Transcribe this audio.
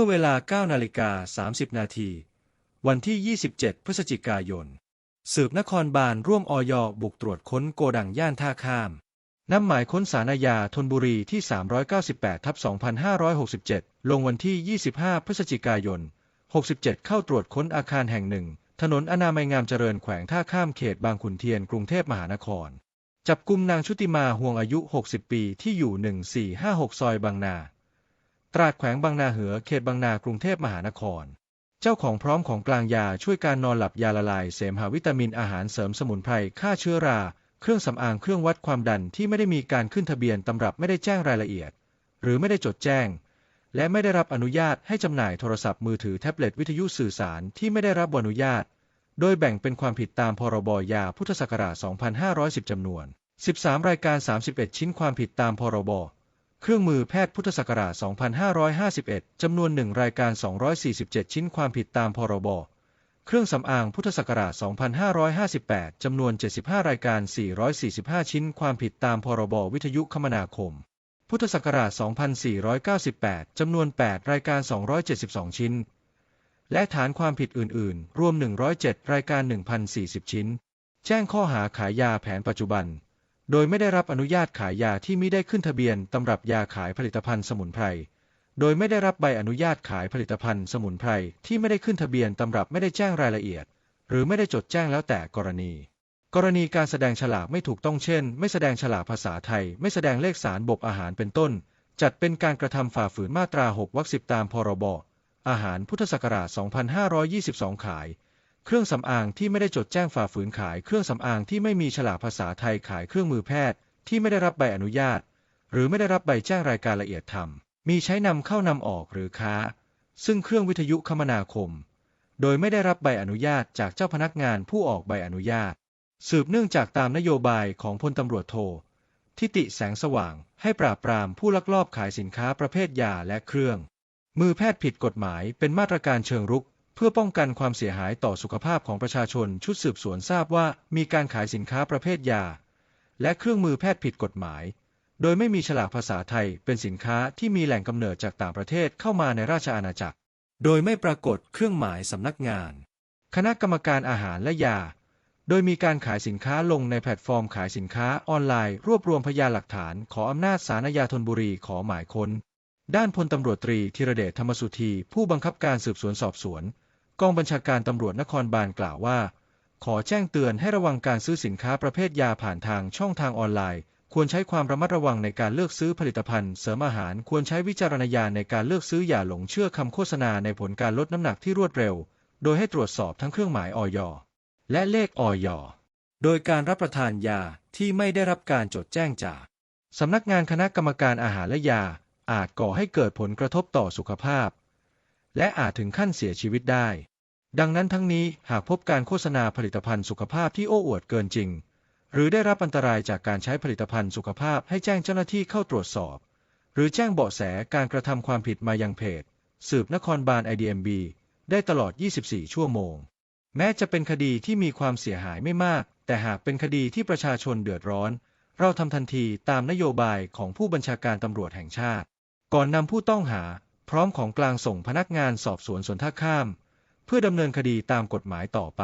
มื่อเวลา9นาฬิกา30 นาที วันที่ 27 พฤศจิกายน สืบนครบาลร่วมออยบุกตรวจค้นโกดังย่านท่าข้ามนำหมายค้นสารอาญาธนบุรีที่ 398ทับ2567 ลงวันที่ 25 พฤศจิกายน 67 เข้าตรวจค้นอาคารแห่งหนึ่ง ถนนอนามัยงามเจริญแขวงท่าข้ามเขตบางขุนเทียนกรุงเทพมหานคร จับกุมนางชุติมาห่วงอายุ 60 ปีที่อยู่ 1456 ซอยบางนา ตราดแขวงบางนาเหอเขตบางนากรุงเทพมหานคร เจ้าของพร้อมของกลางยาช่วยการนอนหลับยาละลาย เสมหะวิตามินอาหารเสริมสมุนไพรฆ่าเชื้อรา เครื่องสำอางเครื่องวัดความดันที่ไม่ได้มีการขึ้นทะเบียนตำรับไม่ได้แจ้งรายละเอียด หรือไม่ได้จดแจ้ง และไม่ได้รับอนุญาตให้จำหน่ายโทรศัพท์มือถือแท็บเล็ตวิทยุสื่อสารที่ไม่ได้รับอนุญาต โดยแบ่งเป็นความผิดตามพรบยาพุทธศักราช 2510 จำนวน 13 รายการ 31 ชิ้นความผิดตามพรบ เครื่องมือแพทย์พุทธศักราช 2551 จำนวน 1 รายการ 247 ชิ้นความผิดตามพรบ เครื่องสำอางพุทธศักราช 2558 จำนวน 75 รายการ 445 ชิ้นความผิดตามพรบ วิทยุคมนาคม พุทธศักราช 2498 จำนวน 8 รายการ 272 ชิ้น และฐานความผิดอื่น ๆ รวม 107 รายการ 1,040 ชิ้น แจ้งข้อหาขายยาแผนปัจจุบัน โดยไม่ได้รับอนุญาตขายยาที่ไมิได้ขึ้นทะเบียนตำรับยาขายผลิตภัณฑ์สมุนไพร โดยไม่ได้รับใบอนุญาตขายผลิตภัณฑ์สมุนไพรที่ไม่ได้ขึ้นทะเบียนตำรับไม่ได้แจ้งรายละเอียด หรือไม่ได้จดแจ้งแล้วแต่กรณี กรณีการแสดงฉลากไม่ถูกต้องเช่น ไม่แสดงฉลากภาษาไทย ไม่แสดงเลขสารบบอาหารเป็นต้น จัดเป็นการกระทำฝ่าฝืนมาตรา 6 วรรคสิบตามพรบอาหารพุทธศักราช 2522 ขาย เครื่องสำอางที่ไม่ได้จดแจ้งฝ่าฝืนขายเครื่องสำอางที่ไม่มีฉลากภาษาไทยขายเครื่องมือแพทย์ที่ไม่ได้รับใบอนุญาต หรือไม่ได้รับใบแจ้งรายการละเอียดทำมีใช้นำเข้านำออกหรือค้า ซึ่งเครื่องวิทยุคมนาคม โดยไม่ได้รับใบอนุญาตจากเจ้าพนักงานผู้ออกใบอนุญาต สืบเนื่องจากตามนโยบายของพลตำรวจโททิติแสงสว่างให้ปราบปรามผู้ลักลอบขายสินค้าประเภทยาและเครื่อง มือแพทย์ผิดกฎหมายเป็นมาตรการเชิงรุก พื่อป้องกันความเสียหายต่อสุขภาพของประชาชนชุดสืบสวนทราบว่ามีการขายสินค้าประเภทยา และเครื่องมือแพทย์ผิดกฎหมาย โดยไม่มีฉลากภาษาไทยเป็นสินค้าที่มีแหล่งกำเนิดจากต่างประเทศเข้ามาในราชอาณาจักร โดยไม่ปรากฏเครื่องหมายสำนักงาน คณะกรรมการอาหารและยา โดยมีการขายสินค้าลงในแพลตฟอร์มขายสินค้าออนไลน์ รวบรวมพยานหลักฐาน ขออำนาจศาลอาญาธนบุรีขอหมายค้น ด้านพลตำรวจตรีธีรเดชธรรมสุธีผู้บังคับการสืบสวนสอบสวน กองบัญชาการตำรวจนครบาลกล่าวว่า ขอแจ้งเตือนให้ระวังการซื้อสินค้าประเภทยาผ่านทางช่องทางออนไลน์ ควรใช้ความระมัดระวังในการเลือกซื้อผลิตภัณฑ์เสริมอาหาร ควรใช้วิจารณญาณในการเลือกซื้ออย่าหลงเชื่อคำโฆษณาในผลการลดน้ำหนักที่รวดเร็ว โดยให้ตรวจสอบทั้งเครื่องหมายออยและเลขออยโดยการรับประทานยาที่ไม่ได้รับการจดแจ้งจากสำนักงานคณะกรรมการอาหารและยา อาจก่อให้เกิดผลกระทบต่อสุขภาพ และอาจถึงขั้นเสียชีวิตได้ ดังนั้นทั้งนี้หากพบการโฆษณาผลิตภัณฑ์สุขภาพที่โอ้อวดเกินจริง หรือได้รับอันตรายจากการใช้ผลิตภัณฑ์สุขภาพให้แจ้งเจ้าหน้าที่เข้าตรวจสอบ หรือแจ้งเบาะแสการกระทำความผิดมายังเพจ สืบนครบาล IDMB ได้ตลอด 24 ชั่วโมง แม้จะเป็นคดีที่มีความเสียหายไม่มาก แต่หากเป็นคดีที่ประชาชนเดือดร้อน เราทำทันทีตามนโยบายของผู้บัญชาการตำรวจแห่งชาติ ก่อนนำผู้ต้องหา พร้อมของกลางส่งพนักงานสอบสวนสวนท่าข้าม พื่อดำเนินคดีตามกฎหมายต่อไป